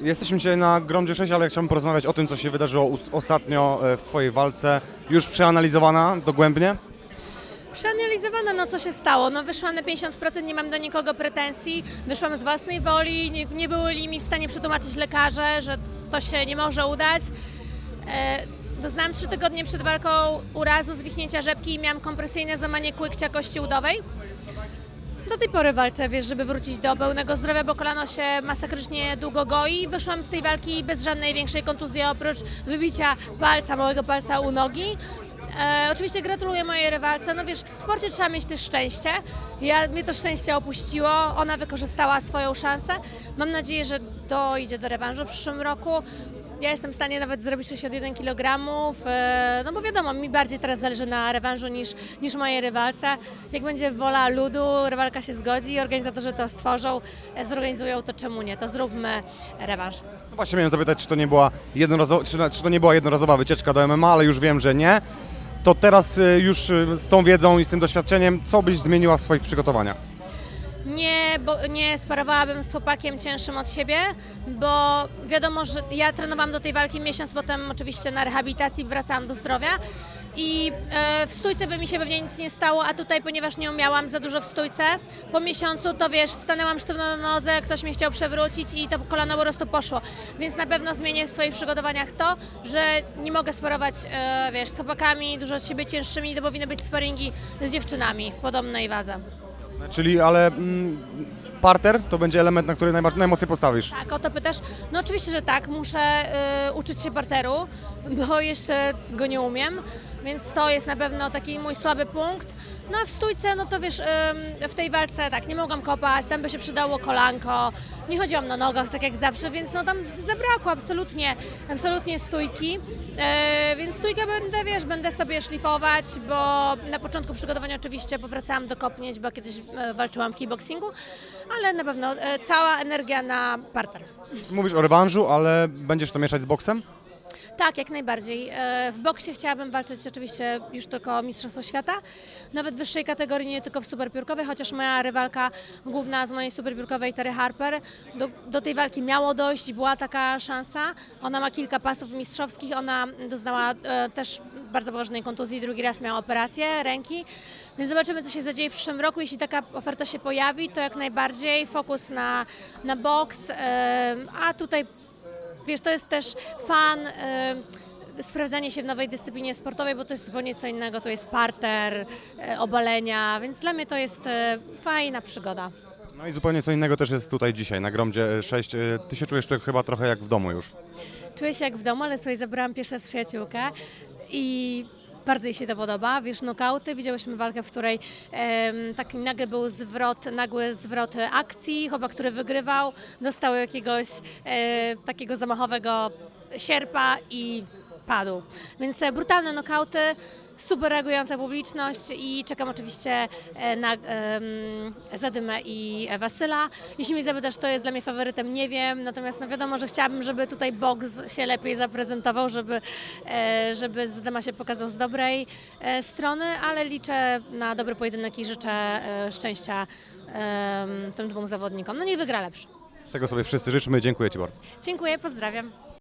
Jesteśmy dzisiaj na Gromdzie 6, ale chciałbym porozmawiać o tym, co się wydarzyło ostatnio e, w Twojej walce. Już przeanalizowana dogłębnie? Przeanalizowane, no co się stało. No wyszłam na 50%, nie mam do nikogo pretensji. Wyszłam z własnej woli, nie, nie byli mi w stanie przetłumaczyć lekarze, że to się nie może udać. E, doznałam trzy tygodnie przed walką urazu, zwichnięcia rzepki i miałam kompresyjne złamanie kłykcia kości udowej. Do tej pory walczę, wiesz, żeby wrócić do pełnego zdrowia, bo kolano się masakrycznie długo goi. Wyszłam z tej walki bez żadnej większej kontuzji, oprócz wybicia palca, małego palca u nogi. E, oczywiście gratuluję mojej rywalce. No wiesz, w sporcie trzeba mieć też szczęście. Ja, mnie to szczęście opuściło, ona wykorzystała swoją szansę. Mam nadzieję, że dojdzie do rewanżu w przyszłym roku. Ja jestem w stanie nawet zrobić 61 kg, e, no bo wiadomo, mi bardziej teraz zależy na rewanżu niż, niż mojej rywalce. Jak będzie wola ludu, rywalka się zgodzi, organizatorzy to stworzą, e, zorganizują, to czemu nie? To zróbmy rewanż. No właśnie miałem zapytać, czy to nie była, jednorazowa, czy, czy to nie była jednorazowa wycieczka do MMA, ale już wiem, że nie. To teraz e, już z tą wiedzą i z tym doświadczeniem, co byś zmieniła w swoich przygotowaniach? Nie, bo nie sparowałabym z chłopakiem cięższym od siebie, bo wiadomo, że ja trenowałam do tej walki miesiąc, potem oczywiście na rehabilitacji wracałam do zdrowia i e, w stójce by mi się pewnie nic nie stało, a tutaj, ponieważ nie umiałam za dużo w stójce, po miesiącu to wiesz, stanęłam sztywno na nodze, ktoś mnie chciał przewrócić i to kolano po prostu poszło, więc na pewno zmienię w swoich przygotowaniach to, że nie mogę sparować, e, wiesz, z chłopakami dużo od siebie cięższymi, to powinny być sparingi z dziewczynami w podobnej wadze. Czyli, ale mm, parter to będzie element, na który najba- najmocniej postawisz. Tak, o to pytasz? No oczywiście, że tak. Muszę y, uczyć się parteru, bo jeszcze go nie umiem, więc to jest na pewno taki mój słaby punkt. No a w stójce, no to wiesz, w tej walce tak, nie mogłam kopać, tam by się przydało kolanko, nie chodziłam na nogach tak jak zawsze, więc no tam zabrakło absolutnie, absolutnie stójki, E, więc stójkę będę, wiesz, będę sobie szlifować, bo na początku przygotowania oczywiście powracałam do kopnięć, bo kiedyś e, walczyłam w kickboxingu, ale na pewno e, cała energia na parter. Mówisz o rewanżu, ale będziesz to mieszać z boksem? Tak, jak najbardziej. E, W boksie chciałabym walczyć oczywiście już tylko o Mistrzostwo Świata, nawet w wyższej kategorii, nie tylko w superpiórkowej, chociaż moja rywalka główna z mojej superpiórkowej, Terry Harper, do, do tej walki miało dojść i była taka szansa. Ona ma kilka pasów mistrzowskich, ona doznała e, też bardzo poważnej kontuzji, drugi raz miała operację ręki. Więc zobaczymy, co się zadzieje w przyszłym roku. Jeśli taka oferta się pojawi, to jak najbardziej fokus na, na boks, e, a tutaj Wiesz, to jest też fan, y, sprawdzanie się w nowej dyscyplinie sportowej, bo to jest zupełnie co innego, to jest parter, y, obalenia, więc dla mnie to jest y, fajna przygoda. No i zupełnie co innego też jest tutaj dzisiaj na Gromdzie 6. E, Ty się czujesz tu chyba trochę jak w domu już. Czuję się jak w domu, ale sobie zabrałam pierwsze z przyjaciółkę i bardzo jej się to podoba. Wiesz, nokauty, widziałyśmy walkę, w której em, taki nagle był zwrot, nagły zwrot akcji. Chłopak, który wygrywał, dostał jakiegoś e, takiego zamachowego sierpa i padł. Więc e, brutalne nokauty, super reagująca publiczność i czekam oczywiście e, na em, Zadymę i Wasyla. Jeśli mnie zapytasz, to jest dla mnie faworytem, nie wiem, natomiast no wiadomo, że chciałabym, żeby tutaj boks się lepiej zaprezentował, żeby, e, żeby Zadyma się pokazał z dobrej e, strony, ale liczę na dobry pojedynek i życzę szczęścia em, tym dwóm zawodnikom. No niech wygra lepszy. Tego sobie wszyscy życzymy. Dziękuję Ci bardzo. Dziękuję, pozdrawiam.